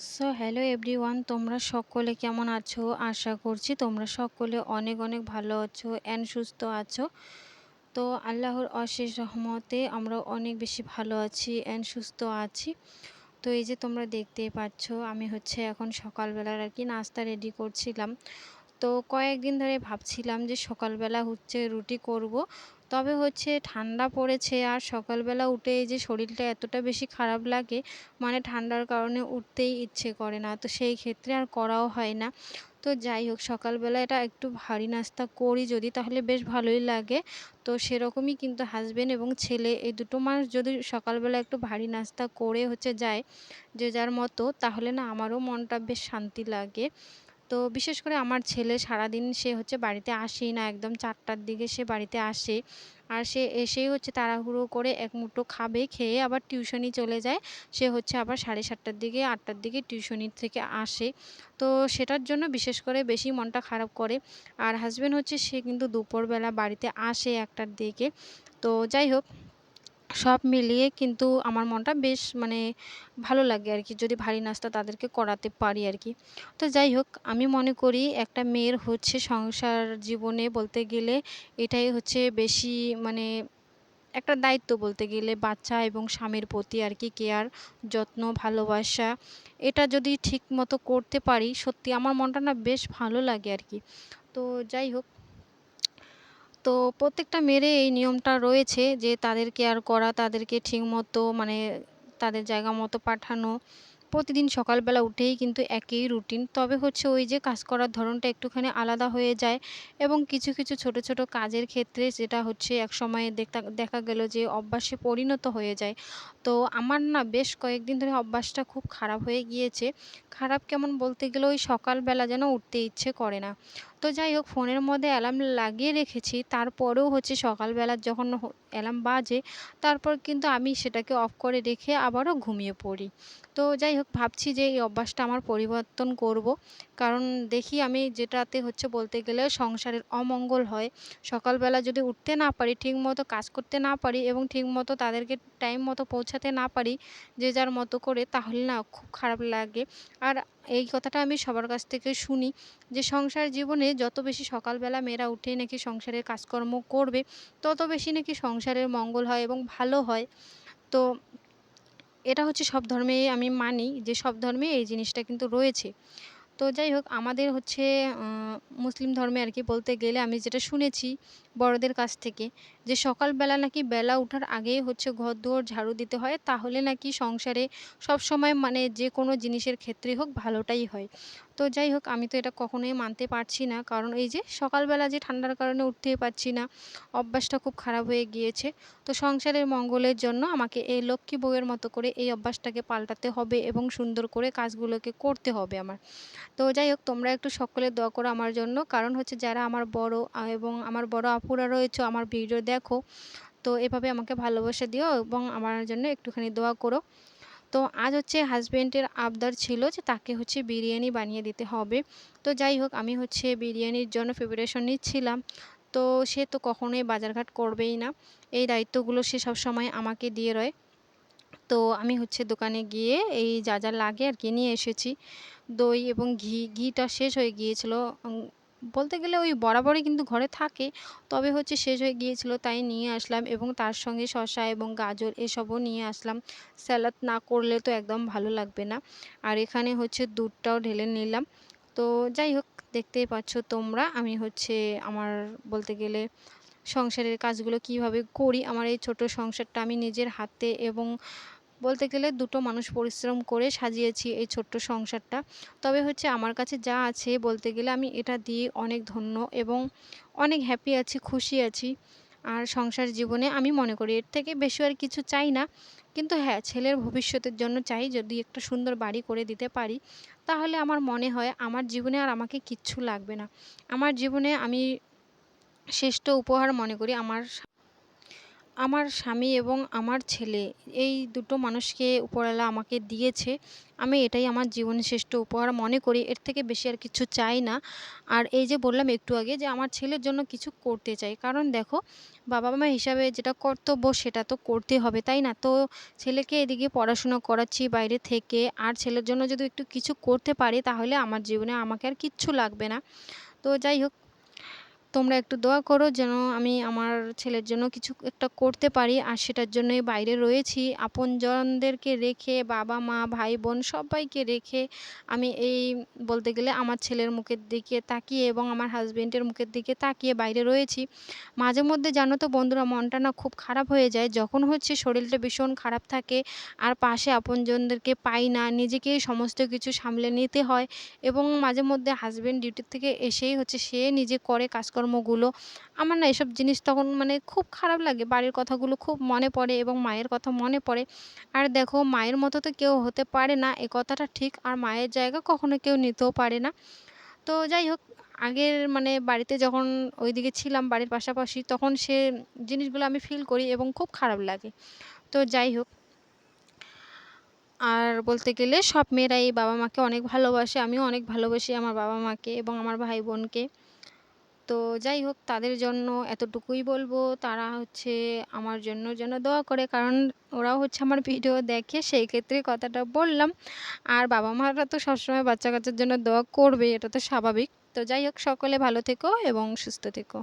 So hello everyone তোমরা সকলে কেমন আছো? আশা করছি তোমরা সকলে অনেক অনেক ভালো আছো অ্যান্ড সুস্থ আছো। তো আল্লাহর অশেষ রহমতে আমরা অনেক বেশি ভালো আছি অ্যান্ড সুস্থ আছি। তো এই যে তোমরা দেখতে পাচ্ছ, আমি হচ্ছে এখন সকালবেলার আর কি নাস্তা রেডি করছিলাম। তো কয়েকদিন ধরে ভাবছিলাম যে সকালবেলা হচ্ছে রুটি করব। তবে হচ্ছে ঠান্ডা পড়েছে আর সকালবেলা উঠে যে শরীরটা এতটা বেশি খারাপ লাগে মানে ঠান্ডার কারণে উঠতেই ইচ্ছে করে না। তো সেই ক্ষেত্রে আর করাও হয় না। তো যাই হোক, সকালবেলা এটা একটু ভারী নাস্তা করি যদি, তাহলে বেশ ভালোই লাগে। তো সেরকমই কিন্তু হাজব্যান্ড এবং ছেলে, এই দুটো মানুষ যদি সকালবেলা একটু ভারী নাস্তা করে হচ্ছে যায়, যে যার মতো, তাহলে না আমারও মনটা বেশ শান্তি লাগে। তো বিশেষ করে আমার ছেলে সারাদিন সে হচ্ছে বাড়িতে আসেই না, একদম চারটার দিকে সে বাড়িতে আসে। আর সে এসেই হচ্ছে তাড়াহুড়ো করে এক মুঠো খাবে, খেয়ে আবার টিউশনি চলে যায়। সে হচ্ছে আবার সাড়ে সাতটার দিকে, আটটার দিকে টিউশনি থেকে আসে। তো সেটার জন্য বিশেষ করে বেশি মনটা খারাপ করে। আর হাজব্যান্ড হচ্ছে সে কিন্তু দুপুরবেলা বাড়িতে আসে একটার দিকে। তো যাই হোক সব মিলিয়ে কিন্তু আমার মনটা বেশ মানে ভালো লাগে আর কি। যদি ভারী নাস্তা তাদেরকে করাতে পারি আর কি। তো যাই হোক, আমি মনে করি একটা মেয়ের হচ্ছে সংসার জীবনে বলতে গেলে এটাই হচ্ছে বেশি মানে একটা দায়িত্ব বলতে গেলে বাচ্চা এবং স্বামীর প্রতি আর কি কেয়ার যত্ন, ভালোবাসা এটা যদি ঠিক মতো করতে পারি সত্যি আমার মনটা না বেশ ভালো লাগে আর কি। তো যাই হোক তো প্রত্যেকটা মেয়ের এই নিয়মটা রয়েছে যে তাদের কেয়ার করা, তাদেরকে ঠিকমতো মানে তাদের জায়গা মতো পাঠানো। প্রতিদিন সকালবেলা উঠেই কিন্তু একই রুটিন তবে হচ্ছে ওই যে কাজ করার ধরনটা একটুখানি আলাদা হয়ে যায় এবং কিছু কিছু ছোট ছোট কাজের ক্ষেত্রে যেটা হচ্ছে একসময় দেখা দেখা গেল যে অভ্যাসে পরিণত হয়ে যায়। তো আমার না বেশ কয়েকদিন ধরে অভ্যাসটা খুব খারাপ হয়ে গিয়েছে। খারাপ কেমন বলতে গেলে ওই সকালবেলা যেন উঠতে ইচ্ছে করে না। তো যাই হোক, ফোনের মধ্যে অ্যালার্ম লাগিয়ে রেখেছি। তারপরেও হচ্ছে সকালবেলা যখন অ্যালার্ম বাজে, তারপর কিন্তু আমি সেটাকে অফ করে রেখে আবারও ঘুমিয়ে পড়ি। তো যাই হোক, ভাবছি যে এই অভ্যাসটা আমার পরিবর্তন করব। কারণ দেখি আমি যেটাতে হচ্ছে বলতে গেলে সংসারের অমঙ্গল হয়। সকালবেলা যদি উঠতে না পারি ঠিকমতো কাজ করতে না পারি এবং ঠিকমতো তাদেরকে টাইম মতো পৌঁছাতে না পারি, যে যার মতো করে, তাহলে না খুব খারাপ লাগে। আর এই কথাটা আমি সবার কাছ থেকে শুনি যে সংসার জীবনে যত বেশি সকালবেলা মেয়েরা উঠে নাকি সংসারের কাজকর্ম করবে, তত বেশি নাকি সংসারের মঙ্গল হয় এবং ভালো হয়। তো এটা হচ্ছে সব ধর্মে আমি মানি যে সব ধর্মে এই জিনিসটা কিন্তু রয়েছে। তো যাই হোক, আমাদের হচ্ছে মুসলিম ধর্মে আর কি বলতে গেলে আমি যেটা শুনেছি বড়দের কাছ থেকে যে সকালবেলা নাকি বেলা ওঠার আগেই হচ্ছে ঘর দুয়ার ঝাড়ু দিতে হয়, তাহলে নাকি সংসারে সব সময় মানে যে কোনো জিনিসের ক্ষেত্রেই হোক ভালোটাই হয়। তো যাই হোক, আমি তো এটা কখনোই মানতে পারছি না। কারণ এই যে সকালবেলা যে ঠান্ডার কারণে উঠতেই পারছি না, অভ্যাসটা খুব খারাপ হয়ে গিয়েছে। তো সংসারের মঙ্গলের জন্য আমাকে এই লক্ষ্মী বউয়ের মতো করে এই অভ্যাসটাকে পাল্টাতে হবে এবং সুন্দর করে কাজগুলোকে করতে হবে আমার। তো যাই হোক, তোমরা একটু সকলে দোয়া করো আমার জন্য। কারণ হচ্ছে যারা আমার বড় এবং আমার বড় আপুরা রয়েছে, আমার ভিডিও দেখো, তো এভাবে আমাকে ভালোবাসা দিও এবং আমার জন্য একটুখানি দোয়া করো। তো আজ হচ্ছে হাজব্যান্ডের আবদার ছিল যে তাকে হচ্ছে বিরিয়ানি বানিয়ে দিতে হবে। তো যাই হোক, আমি হচ্ছে বিরিয়ানির জন্য প্রিপারেশন নিচ্ছিলাম। তো সে তো কখনোই বাজারঘাট করবেই না। এই দায়িত্বগুলো সে সব সময় আমাকে দিয়ে রয়। তো আমি হচ্ছে দোকানে গিয়ে এই যা যা লাগে আর কি নিয়ে এসেছি। দই এবং ঘি, ঘিটা শেষ হয়ে গিয়েছিল। বলতে গেলে ওই বরাবরই কিন্তু ঘরে থাকে। তবে হচ্ছে শেষ হয়ে গিয়েছিল তাই নিয়ে আসলাম এবং তার সঙ্গে শসা এবং গাজর এসবও নিয়ে আসলাম। স্যালাড না করলে তো একদম ভালো লাগবে না। আর এখানে হচ্ছে দুধটাও ঢেলে নিলাম। তো যাই হোক, দেখতেই পাচ্ছ তোমরা আমি হচ্ছে আমার বলতে গেলে সংসারের কাজগুলো কীভাবে করি। আমার এই ছোট সংসারটা আমি নিজের হাতে এবং বলতে গেলে দুটো মানুষ পরিশ্রম করে সাজিয়েছি এই ছোট্ট সংসারটা। তবে হচ্ছে আমার কাছে যা আছে বলতে গেলে আমি এটা দিয়ে অনেক ধন্য এবং অনেক হ্যাপি আছি, খুশি আছি। আর সংসার জীবনে আমি মনে করি এর থেকে বেশি আর কিছু চাই না। কিন্তু হ্যাঁ ছেলের ভবিষ্যতের জন্য চাই যদি একটা সুন্দর বাড়ি করে দিতে পারি। তাহলে আমার মনে হয় আমার জীবনে আর আমাকে কিচ্ছু লাগবে না। আমার জীবনে আমি শ্রেষ্ঠ উপহার মনে করি আমার আমার স্বামী এবং আমার ছেলে, এই দুটো মানুষকে উপরওয়ালা আমাকে দিয়েছে। আমি এটাই আমার জীবনের শ্রেষ্ঠ উপহার মনে করি, এর থেকে বেশি আর কিছু চাই না। আর এই যে বললাম একটু আগে যে আমার ছেলের জন্য কিছু করতে চাই, কারণ দেখো বাবা মা হিসাবে যেটা কর্তব্য সেটা তো করতে হবে, তাই না? তো ছেলেকে এদিকে পড়াশুনো করাচ্ছি বাইরে থেকে, আর ছেলের জন্য যদি একটু কিছু করতে পারি তাহলে আমার জীবনে আমাকে আর কিচ্ছু লাগবে না। তো যাই হোক তোমরা একটু দোয়া করো যেন আমি আমার ছেলের জন্য কিছু একটা করতে পারি, আর সেটার জন্যই বাইরে রয়েছি। আপনজনদেরকে রেখে, বাবা, মা, ভাই, বোন সবাইকে রেখে আমি এই বলতে গেলে আমার ছেলের মুখের দিকে তাকিয়ে এবং আমার হাজবেন্ডের মুখের দিকে তাকিয়ে বাইরে রয়েছি। মাঝে মধ্যে জানো তো বন্ধুরা, মনটা না খুব খারাপ হয়ে যায়। যখন হচ্ছে শরীরটা ভীষণ খারাপ থাকে, আর পাশে আপনজনদেরকে পাই না, নিজেকেই সমস্ত কিছু সামলে নিতে হয় এবং মাঝে মধ্যে হাজবেন্ড ডিউটির থেকে এসেই হচ্ছে সে নিজে করে কাজকর্মগুলো, আমার না এসব জিনিস তখন মানে খুব খারাপ লাগে। বাড়ির কথাগুলো খুব মনে পড়ে এবং মায়ের কথা মনে পড়ে। আর দেখো, মায়ের মতো তো কেউ হতে পারে না, এ কথাটা ঠিক। আর মায়ের জায়গা কখনো কেউ নিতেও পারে না। তো যাই হোক, আগের মানে বাড়িতে যখন ওইদিকে ছিলাম, বাড়ির পাশাপাশি, তখন সে জিনিসগুলো আমি ফিল করি এবং খুব খারাপ লাগে। তো যাই হোক, আর বলতে গেলে সব মেয়েরাই বাবা মাকে অনেক ভালোবাসে, আমিও অনেক ভালোবাসি আমার বাবা মাকে এবং আমার ভাই বোনকে তো যাই হোক, তাদের জন্য এতটুকুই বলব। তারা হচ্ছে আমার জন্য যেন দোয়া করে, কারণ ওরাও হচ্ছে আমার ভিডিও দেখে সেই ক্ষেত্রে কথাটা বললাম। আর বাবা মারা তো সবসময় বাচ্চা কাচ্চার জন্য দোয়া করবে এটা তো স্বাভাবিক। তো যাই হোক, সকলে ভালো থেকো এবং সুস্থ থেকো।